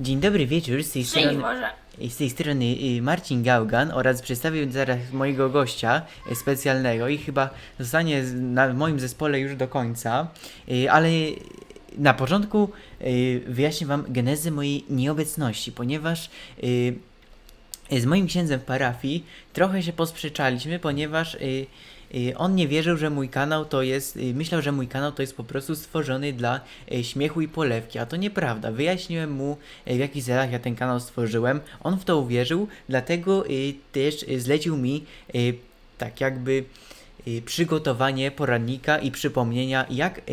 Dzień dobry wieczór, z tej strony, Boże. z tej strony y, Marcin Gaugan oraz przedstawię zaraz mojego gościa y, specjalnego i chyba zostanie z- na moim zespole już do końca, y, ale na początku y, wyjaśnię wam genezę mojej nieobecności, ponieważ y, z moim księdzem w parafii trochę się posprzeczaliśmy, ponieważ y, on nie wierzył, że mój kanał to jest, y, myślał, że mój kanał to jest po prostu stworzony dla y, śmiechu i polewki, a to nieprawda. Wyjaśniłem mu, y, w jakich celach ja ten kanał stworzyłem. On w to uwierzył, dlatego y, też y, zlecił mi y, tak jakby y, przygotowanie poradnika i przypomnienia, jak, y,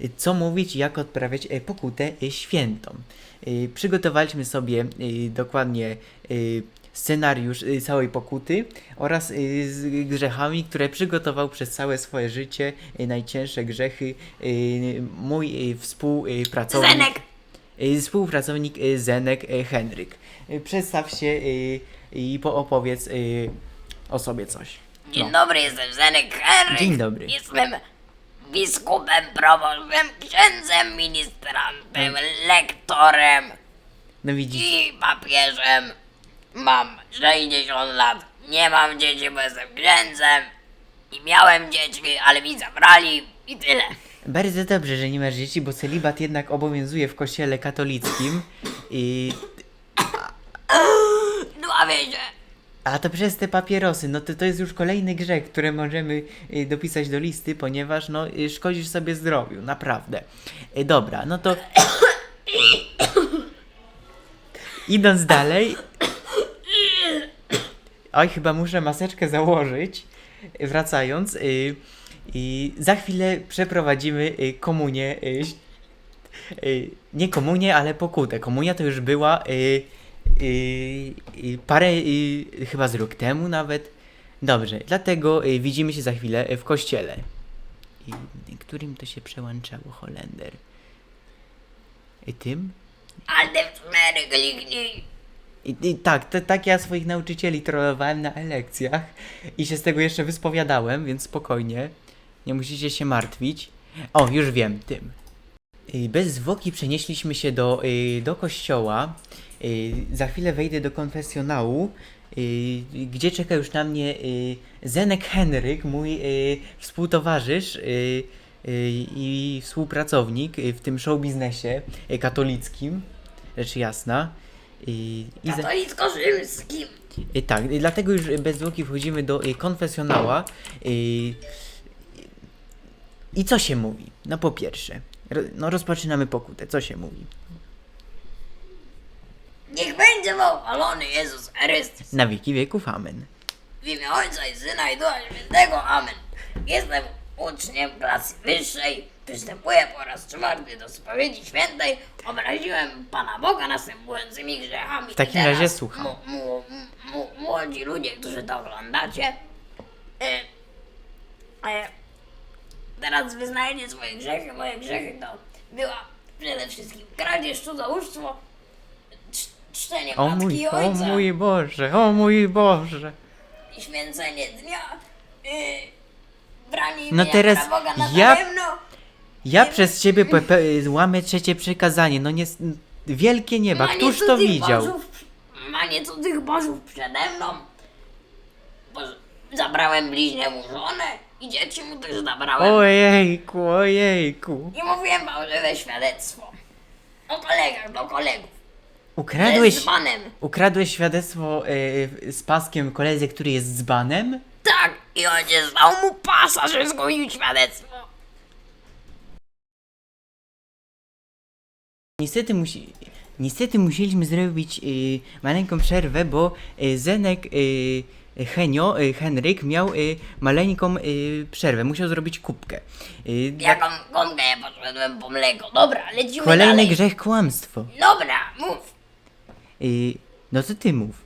y, co mówić jak odprawiać y, pokutę y, świętą. Y, Przygotowaliśmy sobie y, dokładnie y, scenariusz y, całej pokuty oraz y, z grzechami, które przygotował przez całe swoje życie, y, najcięższe grzechy mój współpracownik. Zenek. Współpracownik Zenek Henryk. Przedstaw się i poopowiedz y, o sobie coś. Dzień No. dobry, jestem Zenek Henryk. Dzień dobry. Jestem biskupem, proboszczem, księdzem, ministrantem, lektorem No widzisz, i papieżem. Mam 60 lat, nie mam dzieci, bo jestem księdzem. I miałem dzieci, ale mi zabrali i tyle. bardzo dobrze, że nie masz dzieci, bo celibat jednak obowiązuje w kościele katolickim. I, Dławię się. a to przez te papierosy, no to, to jest już kolejny grzech, który możemy y, dopisać do listy, ponieważ no y, szkodzisz sobie zdrowiu, naprawdę. Y, dobra, no to... Idąc dalej... Oj, chyba muszę maseczkę założyć. y, Wracając, y, za chwilę przeprowadzimy y, komunię. Y, y, nie komunię, ale pokutę. Komunia to już była y, y, y, parę, y, chyba z rok temu nawet. Dobrze, dlatego y, widzimy się za chwilę w kościele. I, którym to się przełączało Holender? I tym? Ale w kliknij. I, i tak, to, tak ja swoich nauczycieli trollowałem na lekcjach i się z tego jeszcze wyspowiadałem, więc spokojnie. Nie musicie się martwić. O, już wiem, tym. Y, Bez zwłoki przenieśliśmy się do, y, do kościoła. Y, Za chwilę wejdę do konfesjonału, gdzie czeka już na mnie Zenek Henryk, mój współtowarzysz i współpracownik w tym show biznesie katolickim, rzecz jasna. I, i za- Katolicko-rzymskim. i tak, dlatego już bez zwłoki wchodzimy do y, konfesjonała. Y, I co się mówi? No po pierwsze, ro, no rozpoczynamy pokutę. Co się mówi? Niech będzie pochwalony Jezus Chrystus. Na wieki wieków, amen. W imię Ojca i Syna i Ducha Świętego. Amen. Jestem uczniem klasy wyższej. Przystępuję po raz czwarty do spowiedzi świętej. Obraziłem Pana Boga następującymi grzechami. W takim I teraz razie słucham. mu- mu- mu- Młodzi ludzie, którzy to oglądacie. E, e, teraz wyznajecie swoje grzechy. Moje grzechy to była przede wszystkim kradzież, cudzołóstwo, cz- czczenie O matki mój, i o ojca mój Boże, o mój Boże. święcenie dnia, yy, No imienia teraz Boga na ja- daremno. Ja przez ciebie pe, pe, łamię trzecie przekazanie. No nie, wielkie nieba, Manie któż to cudzych widział? Bożów, manie cudzych bożów przede mną. Bo zabrałem bliźniemu żonę i dzieci mu też zabrałem. Ojejku, ojejku. I mówiłem fałszywe świadectwo. O kolegach, do kolegów. Ukradłeś, Z panem. ukradłeś świadectwo y, z paskiem koledzy, który jest dzbanem? I ojciec dał mu pasa, że zgubił świadectwo. Niestety, musi, niestety musieliśmy zrobić y, maleńką przerwę, bo y, Zenek y, Henio, y, Henryk miał y, maleńką y, przerwę. Musiał zrobić kubkę. Y, dla- Jaką gąbkę ja poszedłem po mleko. Dobra, lecimy Kolejny dalej. grzech kłamstwo. Dobra, mów. Y, no to ty mów.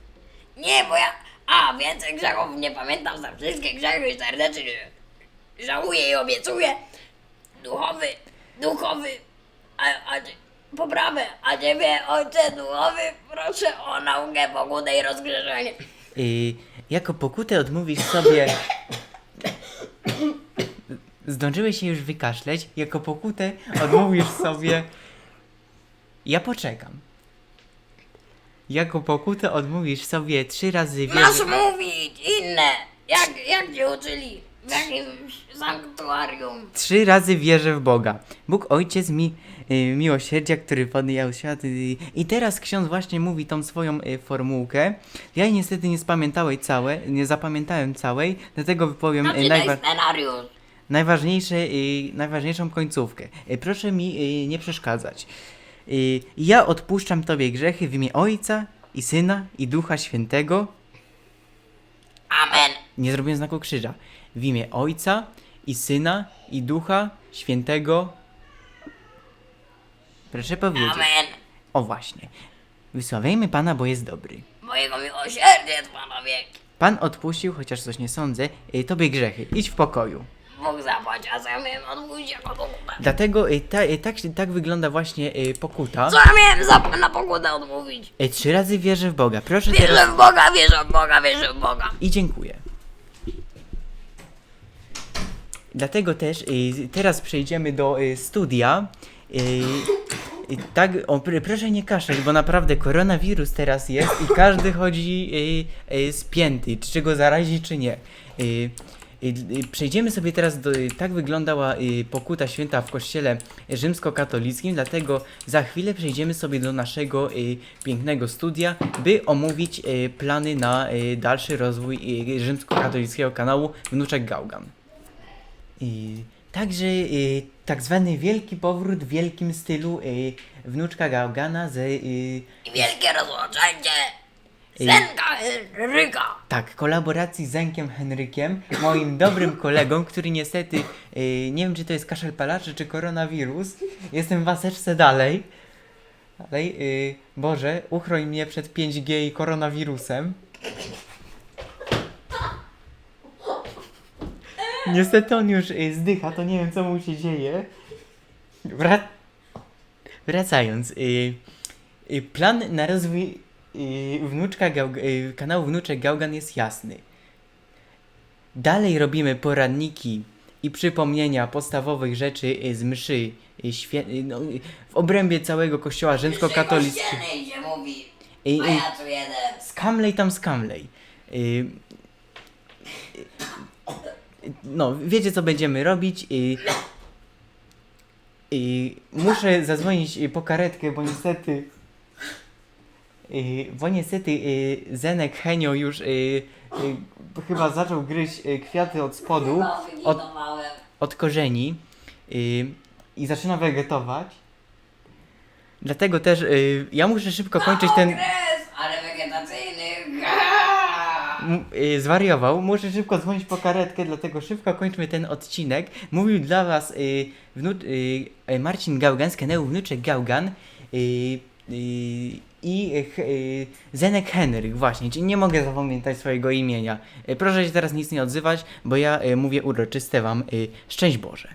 Nie, bo ja... A, więcej grzechów nie pamiętam za wszystkie grzechy serdecznie. Żałuję i obiecuję. Duchowy, duchowy, a, a, poprawę. A ciebie, ojcze duchowy, proszę o naukę, pokudę i rozgrzeszenie. Y, jako pokutę odmówisz sobie. Zdążyłeś się już wykaszleć. Jako pokutę odmówisz sobie. Ja poczekam. Jako pokutę odmówisz sobie trzy razy Masz mówić inne! Jak, jak cię uczyli? W jakimś sanktuarium. Trzy razy wierzę w Boga. Bóg Ojciec mi y, miłosierdzia, który podjął świat. Y, I teraz ksiądz właśnie mówi tą swoją y, formułkę. Ja jej niestety nie zapamiętałem całe, nie zapamiętałem całej, dlatego wypowiem y, Zaczynaj najwa- scenariusz. najważniejsze, y, najważniejszą końcówkę. Y, proszę mi y, nie przeszkadzać. Y, ja odpuszczam Tobie grzechy w imię Ojca i Syna i Ducha Świętego. Amen. Nie zrobiłem znaku krzyża. W imię Ojca i Syna i Ducha Świętego. Proszę powiedzieć. Amen. O właśnie. Wysławiajmy Pana, bo jest dobry. Mojego miłosierdzia Pana wieki. Pan odpuścił, chociaż coś nie sądzę, y, Tobie grzechy. Idź w pokoju. Bóg zapłać, a ja miałem odmówić jako pokutę? Dlatego y, ta, y, tak, tak wygląda właśnie y, pokuta. Co ja miałem za, na pokutę odmówić? Y, Trzy razy wierzę w Boga. Proszę teraz... Wierzę w Boga, wierzę w Boga, wierzę w Boga. I dziękuję. Dlatego też y, teraz przejdziemy do y, studia. Y, y, tak, o, pr proszę nie kaszleć, bo naprawdę koronawirus teraz jest i każdy chodzi y, y, spięty, czy go zarazi, czy nie. Y, przejdziemy sobie teraz do. Tak wyglądała pokuta święta w kościele rzymskokatolickim, dlatego za chwilę przejdziemy sobie do naszego pięknego studia, by omówić plany na dalszy rozwój rzymskokatolickiego kanału Wnuczek Gaugan. Także tak zwany wielki powrót w wielkim stylu wnuczka Gaugana z wielkie rozłączenie. Ej. Senka Ryka. tak, kolaboracji z Zenkiem Henrykiem, moim dobrym kolegą, który niestety y, nie wiem czy to jest kaszel palaczy czy koronawirus. Jestem w maseczce dalej. Dalej, y, Boże, uchroń mnie przed 5G i koronawirusem. Niestety on już y, zdycha, to nie wiem co mu się dzieje. Wra- Wracając, y, y, plan na rozwój wnuczka Gałg- y, kanału Wnuczek Gałgan jest jasny. Dalej robimy poranniki i przypomnienia podstawowych rzeczy z mszy y, świę- y, no, w obrębie całego kościoła rzymskokatolickiego. Kościelnej się mówi. I, A i, ja tu. Skamlej tam skamlej. No, wiecie co będziemy robić. Y, muszę zadzwonić po karetkę, bo niestety. Y, bo niestety y, Zenek Henio już y, chyba zaczął gryźć kwiaty od spodu, od, od korzeni i zaczyna wegetować. Dlatego też ja muszę szybko kończyć ten. Ale wegetacyjny. Zwariował. Muszę szybko dzwonić po karetkę, dlatego szybko kończmy ten odcinek. Mówił dla was Marcin Gaugan z kanału Wnuczek Gaugan y, i y, Zenek Henryk, właśnie, czyli nie mogę zapamiętać swojego imienia. Y, proszę się teraz nic nie odzywać, bo ja y, mówię uroczyste wam szczęść Boże.